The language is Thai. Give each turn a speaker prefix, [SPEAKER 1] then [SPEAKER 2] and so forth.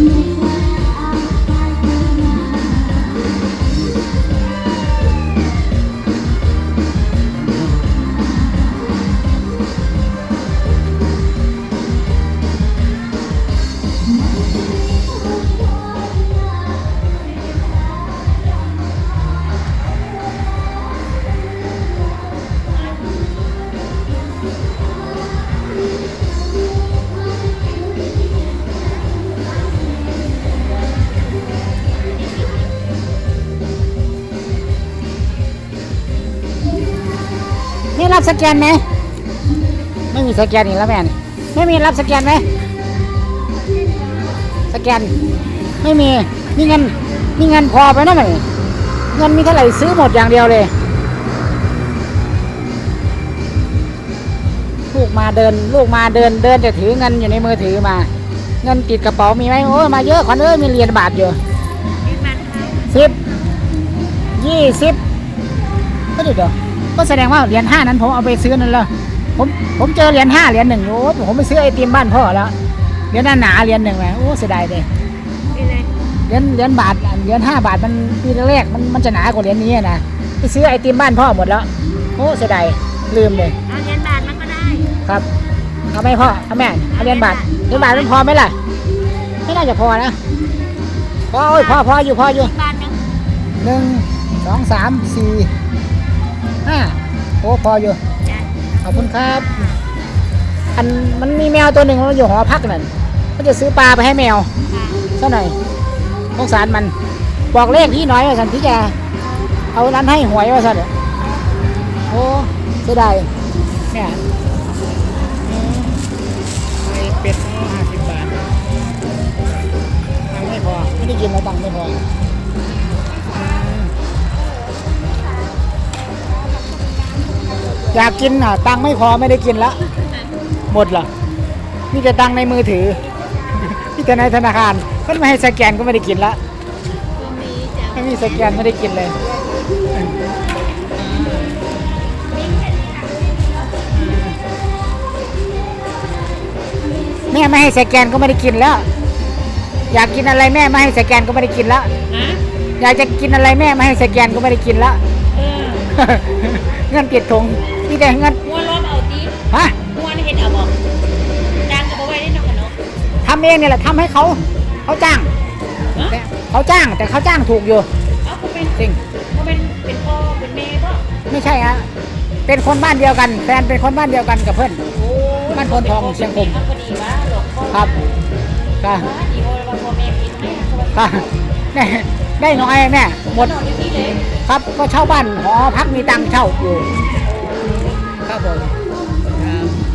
[SPEAKER 1] you. นี่รับสแกนไหมไม่มีสแกนอีกแล้วแม่ไม่มีรับสแกนไหมสแกน ไม่มีนี่เงินนี่เงินพอไปนะไหมเงินมีเท่าไหร่ซื้อหมดอย่างเดียวเลยลูกมาเดิน ลูกมาเดินเดินจะถือเงินอยู่ในมือถือมา เงินติดกระเป๋ามีไหมโอ้มาเยอะขวัญเอ้ยมีเหรียญบาทอยู่
[SPEAKER 2] ยืนมันค่ะ
[SPEAKER 1] สิบยี่สิบก็ดีเดี๋ยว ก็แสดงว่าเหรียญห้านั้นผมเอาไปซื้อนั่นแล้วผมผมเจอเหรียญห้าเหรียญหนึ่งโอ้ผมไปซื้อไอติมบ้านพ่อแล้วเหรียญหนาๆเหรียญหนึ่งแหมโอ้เสียดายเลย
[SPEAKER 2] เป็นไร
[SPEAKER 1] เหรียญเหรียญบาทเหรียญห้าบาทมันปีแรกมันมันจะหนากว่าเหรียญนี้นะไปซื้อไอติมบ้านพ่อหมดแล้วโอ้เสียดายลืมเลย
[SPEAKER 2] เอาเหรียญบาทมันก็ได้
[SPEAKER 1] ครับเอาไหมพ่อเอาแม่เอาเหรียญบาทเหรียญบาทมันพอไหมล่ะไม่น่าจะพอนะพอโอ้ยพอพออยู่พออยู่
[SPEAKER 2] บาทหนึง
[SPEAKER 1] หนึ่งสองสามสี่ ห้าโอ้พออยู่
[SPEAKER 2] จ้ะ
[SPEAKER 1] ขอบคุณครับ อันมันมีแมวตัวหนึ่งมันอยู่หอพักนั่นก็จะซื้อปลาไปให้แมว
[SPEAKER 2] ค่ะ
[SPEAKER 1] ซะหน่อยสงสารมัน บอกเลขพี่น้อยว่าสันที่จะเอานั้นให้หวยว่าสันโอ้เสียดายเนี่ยไอเป็ดห้าสิบบาทตังค์ไม่พอไม่ได้กินแล้วตังค์ไม่พอ อยากกินอะ ตังค์ไม่พอไม่ได้กินละ หมดเหรอมีแต่ตังค์ในมือถือมีแต่ในธนาคารก็ไม่ให้สแกนก็ไม่ได้กินละ
[SPEAKER 2] ตรงนี้จ้ะ
[SPEAKER 1] ไม่มีสแกนไม่ได้กินเลยแม่ไม่ให้สแกนก็ไม่ได้กินแล้ว อยากกินอะไรแม่ไม่ให้สแกนก็ไม่ได้กินแล้ว
[SPEAKER 2] ฮะ
[SPEAKER 1] อยากจะกินอะไรแม่ไม่ให้สแกนก็ไม่ได้กินแล้ว
[SPEAKER 2] เออ
[SPEAKER 1] เงินติดถุง มีแต่เงิน
[SPEAKER 2] มัวรอบเอาตี
[SPEAKER 1] ฮะ
[SPEAKER 2] มัวนี่เห็นเอาบอกจางกับเอาไว้ได้นอกกันเนาะ
[SPEAKER 1] ทำเองเนี่ยแหละทำให้เขาเขาจ้าง
[SPEAKER 2] ฮะ
[SPEAKER 1] แต่เขาจ้างแต่เขาจ้างถูกอยู่
[SPEAKER 2] เอาเขาเป็น
[SPEAKER 1] จริง
[SPEAKER 2] เขาเป็นเป็นพ่อเป็นแม่ป่ะ
[SPEAKER 1] ไม่ใช่ฮะเป็นคนบ้านเดียวกันแฟนเป็นคนบ้านเดียวกันกับเพื่อน
[SPEAKER 2] โอ้
[SPEAKER 1] บ้านโพนทองเชียงคม
[SPEAKER 2] เอาพอดีว่าหลวงพ่อ
[SPEAKER 1] ครับค่ะ
[SPEAKER 2] ว่าดีโอ้ว่าพ่อแม่กินให้เขา
[SPEAKER 1] ค่ะได้ได้น้อยแม่หมด
[SPEAKER 2] นอนอยู่ที่เลย
[SPEAKER 1] ครับก็เช่าบ้านหอพักมีตังค์เช่าอยู่ couple.